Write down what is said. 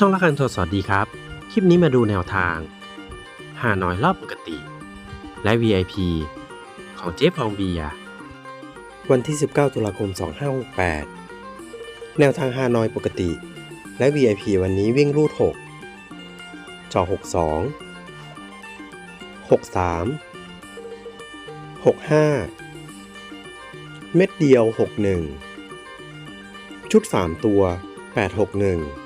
ช่องละคันโทรสวัสดีครับ คลิปนี้มาดูแนวทางหาน้อยรอบปกติ และ VIP ของเจ๊ฟองเบีย วันที่ 19 ตุลาคม 2568 แนวทางฮานอยปกติ และ VIP วันนี้วิ่งรูด 6จอ62 63 65 เม็ดเดียว 61 ชุด 3 ตัว 861